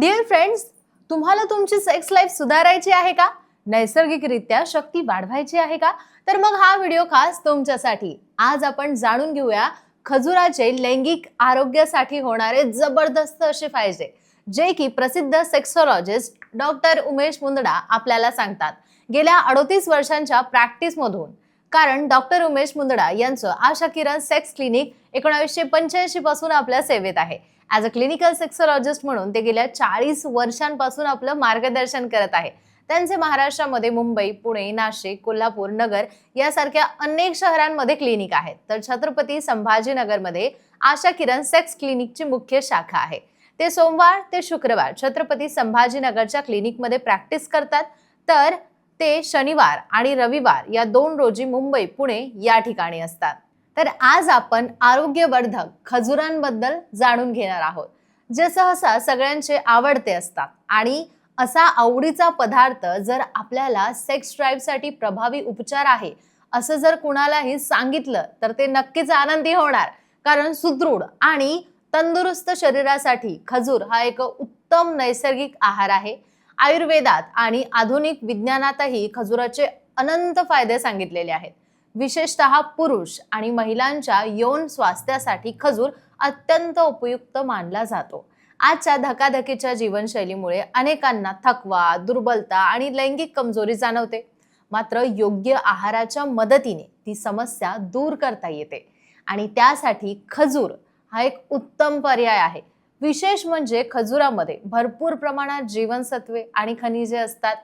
Dear friends तुम्हाला तुमची sex life सुधारायची आहे का? नैसर्गिकरित्या शक्ती वाढवायची आहे का? तर मग हा व्हिडिओ खास तुमच्यासाठी. आज आपण जाणून घेऊया खजुराचे लैंगिक आरोग्यासाठी होणारे जबरदस्त असे फायदे जे की प्रसिद्ध सेक्सॉलॉजिस्ट डॉक्टर उमेश मुंदडा आपल्याला सांगतात. गेल्या अडोतीस वर्षांच्या प्रॅक्टिसमधून कारण डॉक्टर उमेश मुंदडा यांचं आशा किरण सेक्स क्लिनिक एकोणावीसशे पंच्याऐंशी पासून आपल्या सेवेत आहे. ॲज अ क्लिनिकल सेक्सॉलॉजिस्ट म्हणून ते गेल्या चाळीस वर्षांपासून आपलं मार्गदर्शन करत आहे. त्यांचे महाराष्ट्रामध्ये मुंबई पुणे नाशिक कोल्हापूर नगर यासारख्या अनेक शहरांमध्ये क्लिनिक आहेत. तर छत्रपती संभाजीनगरमध्ये आशा किरण सेक्स क्लिनिकची मुख्य शाखा आहे. ते सोमवार ते शुक्रवार छत्रपती संभाजीनगरच्या क्लिनिकमध्ये प्रॅक्टिस करतात. तर ते शनिवार आणि रविवार या दोन रोजी मुंबई पुणे या ठिकाणी असतात. तर आज आपण आरोग्यवर्धक खजुरांबद्दल जाणून घेणार आहोत जे सहसा सगळ्यांचे आवडते असतात. आणि असा आवडीचा पदार्थ जर आपल्याला सेक्स ड्राईव्हसाठी प्रभावी उपचार आहे असं जर कुणालाही सांगितलं तर ते नक्कीच आनंदी होणार. कारण सुदृढ आणि तंदुरुस्त शरीरासाठी खजूर हा एक उत्तम नैसर्गिक आहार आहे. आयुर्वेदात आणि आधुनिक विज्ञानातही खजुराचे अनंत फायदे सांगितलेले आहेत. विशेषतः पुरुष आणि महिलांच्या यौन स्वास्थ्यासाठी खजूर अत्यंत उपयुक्त मानला जातो. आजच्या धकाधकीच्या जीवनशैलीमुळे अनेकांना थकवा दुर्बलता आणि लैंगिक कमजोरी जाणवते. मात्र योग्य आहाराच्या मदतीने ती समस्या दूर करता येते. आणि त्यासाठी खजूर हा एक उत्तम पर्याय आहे. विशेष म्हणजे खजुरामध्ये भरपूर प्रमाणात जीवनसत्वे आणि खनिजे असतात.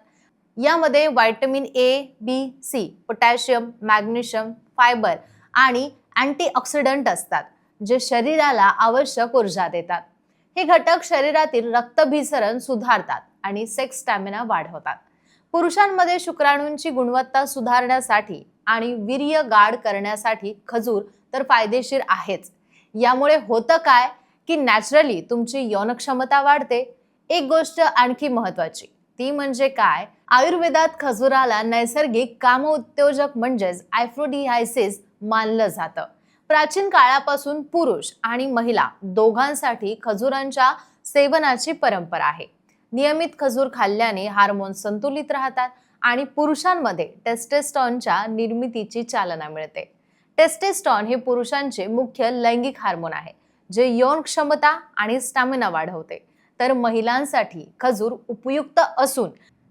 यामध्ये vitamin A B C potassium magnesium fibre आणि अँटीऑक्सिडंट असतात जे शरीराला आवश्यक ऊर्जा देतात. हे घटक शरीरातील रक्तभिसरण सुधारतात आणि सेक्स स्टॅमिना वाढवतात. पुरुषांमध्ये शुक्राणूंची गुणवत्ता सुधारण्यासाठी आणि वीर्य गाढ करण्यासाठी खजूर तर फायदेशीर आहेच. यामुळे होतं काय? की नॅचरली तुमची यौन क्षमता वाढते. एक गोष्ट आणखी महत्वाची ती म्हणजे काय? आयुर्वेदात खजुराला नैसर्गिक कामउत्तेजक म्हणजेच आयफ्रोडिहायसिस मानलं जातं. प्राचीन काळापासून पुरुष आणि महिला दोघांसाठी खजुरांच्या सेवनाची परंपरा आहे. नियमित खजूर खाल्ल्याने हार्मोन संतुलित राहतात आणि पुरुषांमध्ये टेस्टेस्टॉनच्या निर्मितीची चालना मिळते. टेस्टेस्टॉन हे पुरुषांचे मुख्य लैंगिक हार्मोन आहे. जे यौन क्षमता आणि स्टॅमिना वाढवते. तर महिलांसाठी खजूर उपयुक्त असून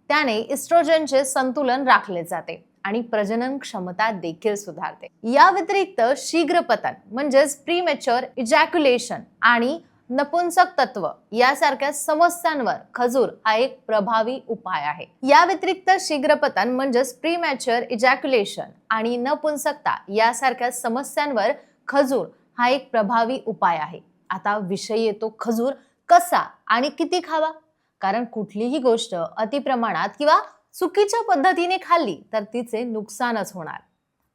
त्याने इस्ट्रोजनचे संतुलन राखले जाते आणि प्रजनन क्षमता देखील सुधारते. या व्यतिरिक्त शीघ्र पतन म्हणजेच प्रीमेच्युअर इजॅक्युलेशन आणि नपुंसक तत्व यासारख्या समस्यांवर खजूर हा एक प्रभावी उपाय आहे. या व्यतिरिक्त शीघ्रपतन म्हणजेच प्रीमॅच्युअर इजॅक्युलेशन आणि नपुंसकता यासारख्या समस्यांवर खजूर हा एक प्रभावी उपाय आहे. आता विषय येतो खजूर कसा आणि किती खावा? कारण कुठलीही गोष्ट अतिप्रमाणात किंवा चुकीच्या पद्धतीने खाल्ली तर तिचे नुकसानच होणार.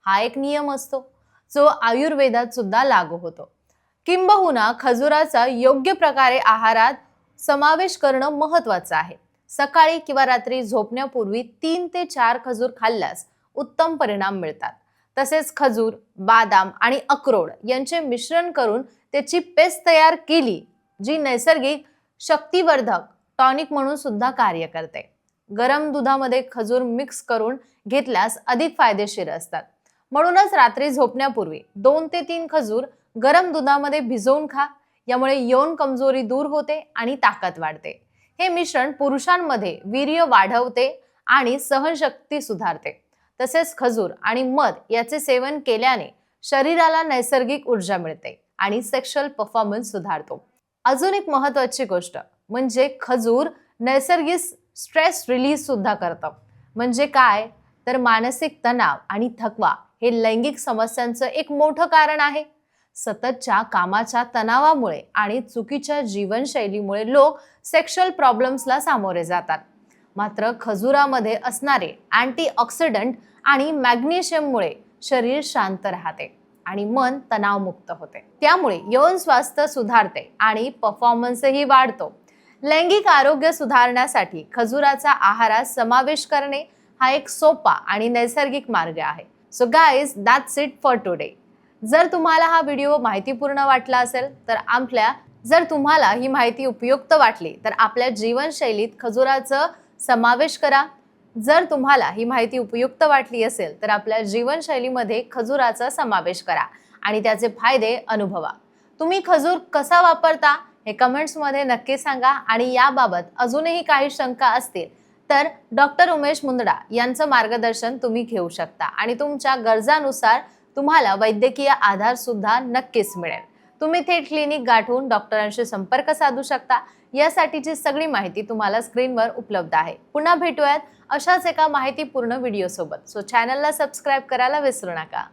हा एक नियम असतो. जो आयुर्वेदात सुद्धा लागू होतो. किंबहुना खजुराचा योग्य प्रकारे आहारात समावेश करणं महत्वाचं आहे. सकाळी किंवा रात्री झोपण्यापूर्वी तीन ते चार खजूर खाल्ल्यास उत्तम परिणाम मिळतात. तसेच खजूर बादाम आणि अक्रोड यांचे मिश्रण करून त्याची पेस्ट तयार केली जी नैसर्गिक शक्तिवर्धक टॉनिक म्हणून सुद्धा कार्य करते. गरम दुधामध्ये खजूर मिक्स करून घेतल्यास अधिक फायदेशीर असतात. म्हणूनच रात्री झोपण्यापूर्वी दोन ते तीन खजूर गरम दुधामध्ये भिजवून खा यामुळे यौन कमजोरी दूर होते आणि ताकद वाढते. हे मिश्रण पुरुषांमध्ये वीर्य वाढवते आणि सहनशक्ती सुधारते. तसेच खजूर आणि मध याचे सेवन केल्याने शरीराला नैसर्गिक ऊर्जा मिळते आणि सेक्शुअल परफॉर्मन्स सुधारतो. अजून एक महत्वाची गोष्ट म्हणजे खजूर नैसर्गिक स्ट्रेस रिलीज सुद्धा करतं. म्हणजे काय? तर मानसिक तणाव आणि थकवा हे लैंगिक समस्यांचं एक मोठं कारण आहे. सततच्या कामाच्या तणावामुळे आणि चुकीच्या जीवनशैलीमुळे लोक सेक्शुअल प्रॉब्लेम्सला सामोरे जातात. मात्र खजुरामध्ये असणारे अँटीऑक्सिडंट आणि मॅग्नेशियममुळे शरीर शांत राहते आणि मन तणावमुक्त होते. त्यामुळे यौन स्वास्थ्य सुधारते आणि परफॉर्मन्सही वाढतो. लैंगिक आरोग्य सुधारण्यासाठी खजुराचा आहारात समावेश करणे हा एक सोपा आणि नैसर्गिक मार्ग आहे. So guys that's it for today जर तुम्हाला हा व्हिडिओ माहितीपूर्ण वाटला असेल तर आपल्या जर तुम्हाला ही माहिती उपयुक्त वाटली तर आपल्या जीवनशैलीत खजुराचं समावेश करा. जर तुम्हाला ही माहिती उपयुक्त वाटली असेल तर आपल्या जीवनशैलीमध्ये खजुराचा समावेश करा आणि त्याचे फायदे अनुभवा. तुम्ही खजूर कसा वापरता हे कमेंट्समध्ये नक्की सांगा आणि याबाबत अजूनही काही शंका असतील तर डॉक्टर उमेश मुंदडा यांचं मार्गदर्शन तुम्ही घेऊ शकता आणि तुमच्या गरजानुसार तुम्हाला वैद्यकीय आधार सुद्धा नक्कीच मिळेल. तुम्ही थेट क्लिनिक गाठून डॉक्टरांशी संपर्क साधू शकता. यासाठीची सगळी माहिती तुम्हाला स्क्रीनवर उपलब्ध आहे. पुन्हा भेटूयात अशाच एका माहितीपूर्ण व्हिडिओसोबत. सो चॅनलला सबस्क्राईब करायला विसरू नका.